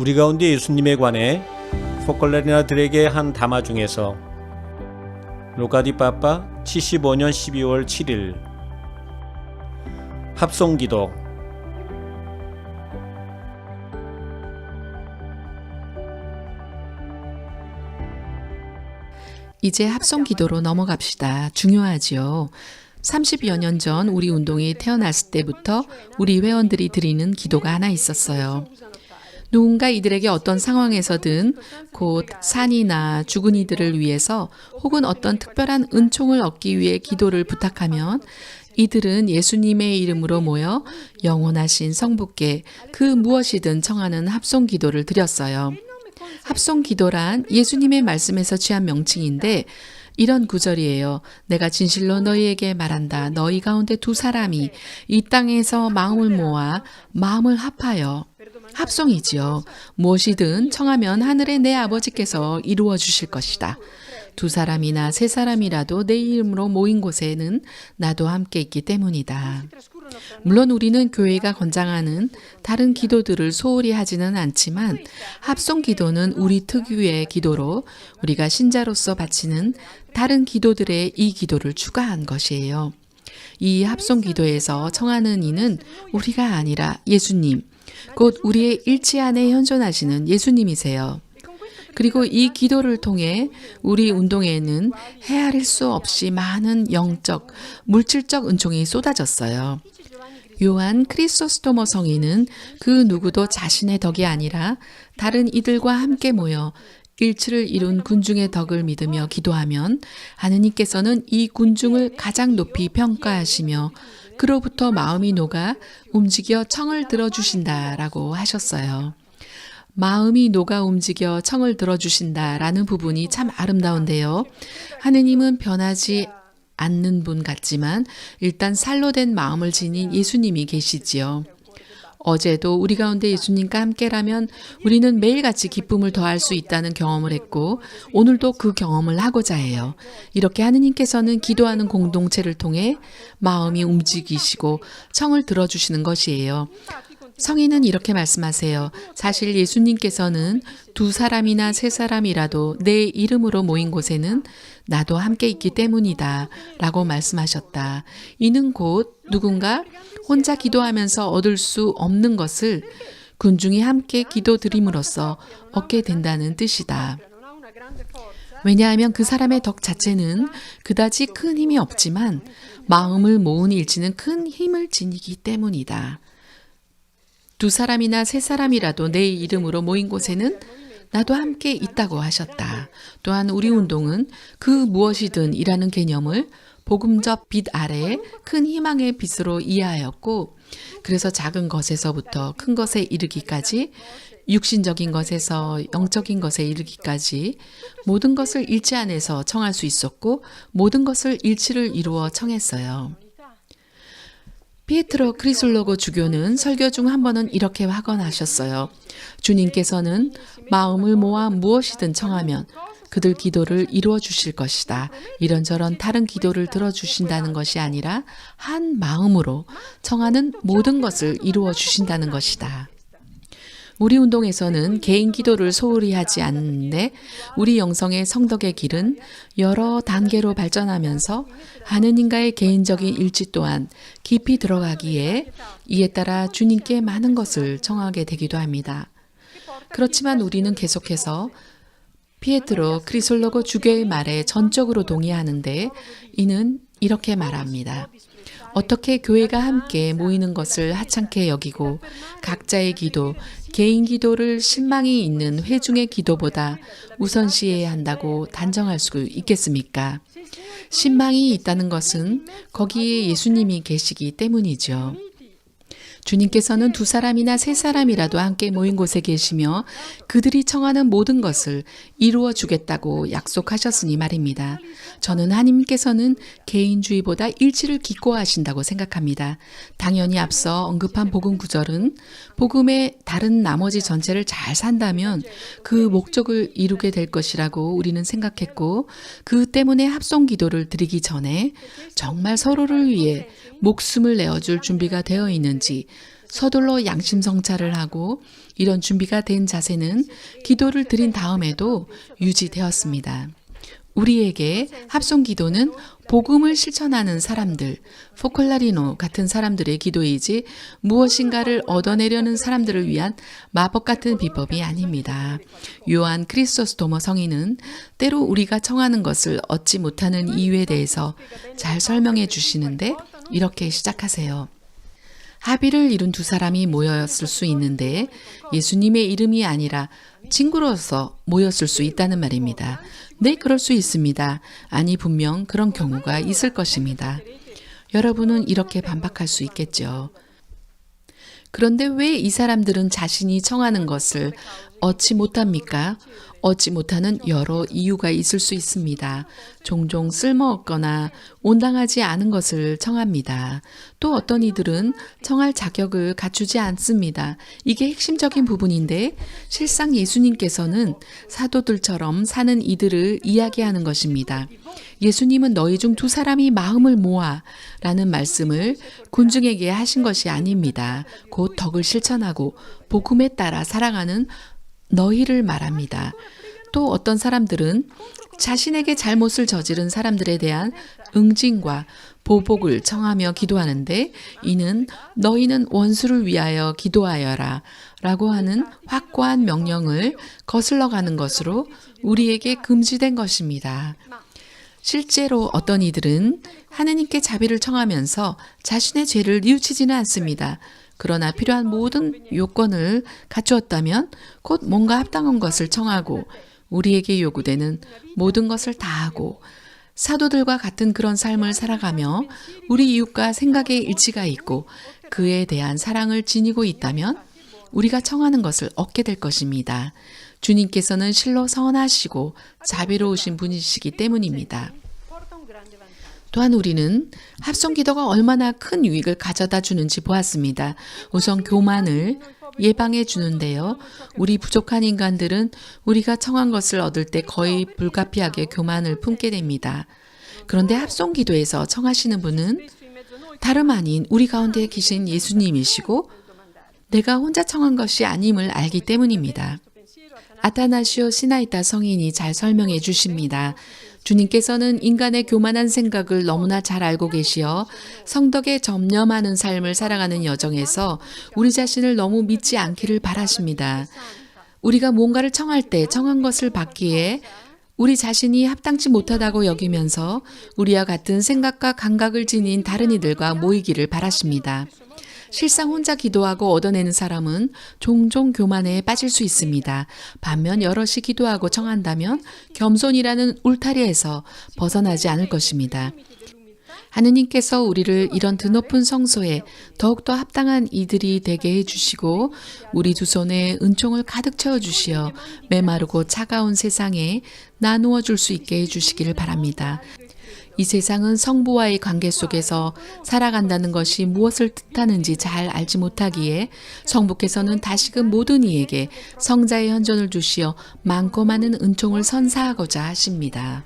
우리 가운데 예수님에 관해 포컬레리나들에게 한 담화 중에서 로가디 빠빠 75년 12월 7일 합송기도 이제 합성 기도로 넘어갑시다. 중요하지요. 30여 년 전 우리 운동이 태어났을 때부터 우리 회원들이 드리는 기도가 하나 있었어요. 누군가 이들에게 어떤 상황에서든 곧 산이나 죽은 이들을 위해서 혹은 어떤 특별한 은총을 얻기 위해 기도를 부탁하면 이들은 예수님의 이름으로 모여 영원하신 성부께 그 무엇이든 청하는 합송 기도를 드렸어요. 합송 기도란 예수님의 말씀에서 취한 명칭인데 이런 구절이에요. 내가 진실로 너희에게 말한다. 너희 가운데 두 사람이 이 땅에서 마음을 모아 마음을 합하여 합송이지요. 무엇이든 청하면 하늘의 내 아버지께서 이루어 주실 것이다. 두 사람이나 세 사람이라도 내 이름으로 모인 곳에는 나도 함께 있기 때문이다. 물론 우리는 교회가 권장하는 다른 기도들을 소홀히 하지는 않지만 합송 기도는 우리 특유의 기도로 우리가 신자로서 바치는 다른 기도들의 이 기도를 추가한 것이에요. 이 합송 기도에서 청하는 이는 우리가 아니라 예수님, 곧 우리의 일치 안에 현존하시는 예수님이세요. 그리고 이 기도를 통해 우리 운동에는 헤아릴 수 없이 많은 영적, 물질적 은총이 쏟아졌어요. 요한 크리소스토머 성인은 그 누구도 자신의 덕이 아니라 다른 이들과 함께 모여 일치를 이룬 군중의 덕을 믿으며 기도하면 하느님께서는 이 군중을 가장 높이 평가하시며 그로부터 마음이 녹아 움직여 청을 들어주신다 라고 하셨어요. 마음이 녹아 움직여 청을 들어주신다 라는 부분이 참 아름다운데요. 하느님은 변하지 않는 분 같지만 일단 살로 된 마음을 지닌 예수님이 계시지요. 어제도 우리 가운데 예수님과 함께라면 우리는 매일같이 기쁨을 더할 수 있다는 경험을 했고 오늘도 그 경험을 하고자 해요. 이렇게 하느님께서는 기도하는 공동체를 통해 마음이 움직이시고 청을 들어주시는 것이에요. 성인은 이렇게 말씀하세요. 사실 예수님께서는 두 사람이나 세 사람이라도 내 이름으로 모인 곳에는 나도 함께 있기 때문이다. 라고 말씀하셨다. 이는 곧 누군가 혼자 기도하면서 얻을 수 없는 것을 군중이 함께 기도 드림으로써 얻게 된다는 뜻이다. 왜냐하면 그 사람의 덕 자체는 그다지 큰 힘이 없지만 마음을 모은 일치는 큰 힘을 지니기 때문이다. 두 사람이나 세 사람이라도 내 이름으로 모인 곳에는 나도 함께 있다고 하셨다. 또한 우리 운동은 그 무엇이든 이라는 개념을 복음적 빛 아래에 큰 희망의 빛으로 이해하였고, 그래서 작은 것에서부터 큰 것에 이르기까지, 육신적인 것에서 영적인 것에 이르기까지 모든 것을 일치 안에서 청할 수 있었고, 모든 것을 일치를 이루어 청했어요. 피에트로 크리솔로고 주교는 설교 중 한 번은 이렇게 확언하셨어요. 주님께서는 마음을 모아 무엇이든 청하면 그들 기도를 이루어 주실 것이다. 이런저런 다른 기도를 들어 주신다는 것이 아니라 한 마음으로 청하는 모든 것을 이루어 주신다는 것이다. 우리 운동에서는 개인 기도를 소홀히 하지 않는데 우리 영성의 성덕의 길은 여러 단계로 발전하면서 하느님과의 개인적인 일치 또한 깊이 들어가기에 이에 따라 주님께 많은 것을 청하게 되기도 합니다. 그렇지만 우리는 계속해서 피에트로 크리솔로고 주교의 말에 전적으로 동의하는데 이는 이렇게 말합니다. 어떻게 교회가 함께 모이는 것을 하찮게 여기고 각자의 기도, 개인 기도를 실망이 있는 회중의 기도보다 우선시해야 한다고 단정할 수 있겠습니까? 신망이 있다는 것은 거기에 예수님이 계시기 때문이죠. 주님께서는 두 사람이나 세 사람이라도 함께 모인 곳에 계시며 그들이 청하는 모든 것을 이루어 주겠다고 약속하셨으니 말입니다. 저는 하나님께서는 개인주의보다 일치를 기꺼하신다고 생각합니다. 당연히 앞서 언급한 복음 구절은 복음의 다른 나머지 전체를 잘 산다면 그 목적을 이루게 될 것이라고 우리는 생각했고 그 때문에 합송 기도를 드리기 전에 정말 서로를 위해 목숨을 내어줄 준비가 되어 있는지 서둘러 양심 성찰을 하고 이런 준비가 된 자세는 기도를 드린 다음에도 유지되었습니다. 우리에게 합송 기도는 복음을 실천하는 사람들, 포콜라리노 같은 사람들의 기도이지 무엇인가를 얻어내려는 사람들을 위한 마법 같은 비법이 아닙니다. 요한 크리스토스토머 성인은 때로 우리가 청하는 것을 얻지 못하는 이유에 대해서 잘 설명해 주시는데 이렇게 시작하세요. 합의를 이룬 두 사람이 모였을 수 있는데 예수님의 이름이 아니라 친구로서 모였을 수 있다는 말입니다. 네, 그럴 수 있습니다. 아니, 분명 그런 경우가 있을 것입니다. 여러분은 이렇게 반박할 수 있겠죠. 그런데 왜 이 사람들은 자신이 청하는 것을 얻지 못합니까? 얻지 못하는 여러 이유가 있을 수 있습니다. 종종 쓸모없거나 온당하지 않은 것을 청합니다. 또 어떤 이들은 청할 자격을 갖추지 않습니다. 이게 핵심적인 부분인데 실상 예수님께서는 사도들처럼 사는 이들을 이야기하는 것입니다. 예수님은 너희 중 두 사람이 마음을 모아 라는 말씀을 군중에게 하신 것이 아닙니다. 곧 덕을 실천하고 복음에 따라 살아가는 너희를 말합니다. 또 어떤 사람들은 자신에게 잘못을 저지른 사람들에 대한 응징과 보복을 청하며 기도하는데 이는 너희는 원수를 위하여 기도하여라 라고 하는 확고한 명령을 거슬러 가는 것으로 우리에게 금지된 것입니다. 실제로 어떤 이들은 하느님께 자비를 청하면서 자신의 죄를 뉘우치지는 않습니다. 그러나 필요한 모든 요건을 갖추었다면 곧 뭔가 합당한 것을 청하고 우리에게 요구되는 모든 것을 다하고 사도들과 같은 그런 삶을 살아가며 우리 이웃과 생각의 일치가 있고 그에 대한 사랑을 지니고 있다면 우리가 청하는 것을 얻게 될 것입니다. 주님께서는 실로 선하시고 자비로우신 분이시기 때문입니다. 또한 우리는 합성 기도가 얼마나 큰 유익을 가져다 주는지 보았습니다. 우선 교만을 예방해 주는데요. 우리 부족한 인간들은 우리가 청한 것을 얻을 때 거의 불가피하게 교만을 품게 됩니다. 그런데 합성 기도에서 청하시는 분은 다름 아닌 우리 가운데 계신 예수님이시고 내가 혼자 청한 것이 아님을 알기 때문입니다. 아타나시오 시나이타 성인이 잘 설명해 주십니다. 주님께서는 인간의 교만한 생각을 너무나 잘 알고 계시어 성덕에 점념하는 삶을 살아가는 여정에서 우리 자신을 너무 믿지 않기를 바라십니다. 우리가 뭔가를 청할 때 청한 것을 받기에 우리 자신이 합당치 못하다고 여기면서 우리와 같은 생각과 감각을 지닌 다른 이들과 모이기를 바라십니다. 실상 혼자 기도하고 얻어내는 사람은 종종 교만에 빠질 수 있습니다. 반면 여럿이 기도하고 청한다면 겸손이라는 울타리에서 벗어나지 않을 것입니다. 하느님께서 우리를 이런 드높은 성소에 더욱더 합당한 이들이 되게 해주시고 우리 두 손에 은총을 가득 채워주시어 메마르고 차가운 세상에 나누어 줄 수 있게 해주시기를 바랍니다. 이 세상은 성부와의 관계 속에서 살아간다는 것이 무엇을 뜻하는지 잘 알지 못하기에 성부께서는 다시금 모든 이에게 성자의 현존을 주시어 많고 많은 은총을 선사하고자 하십니다.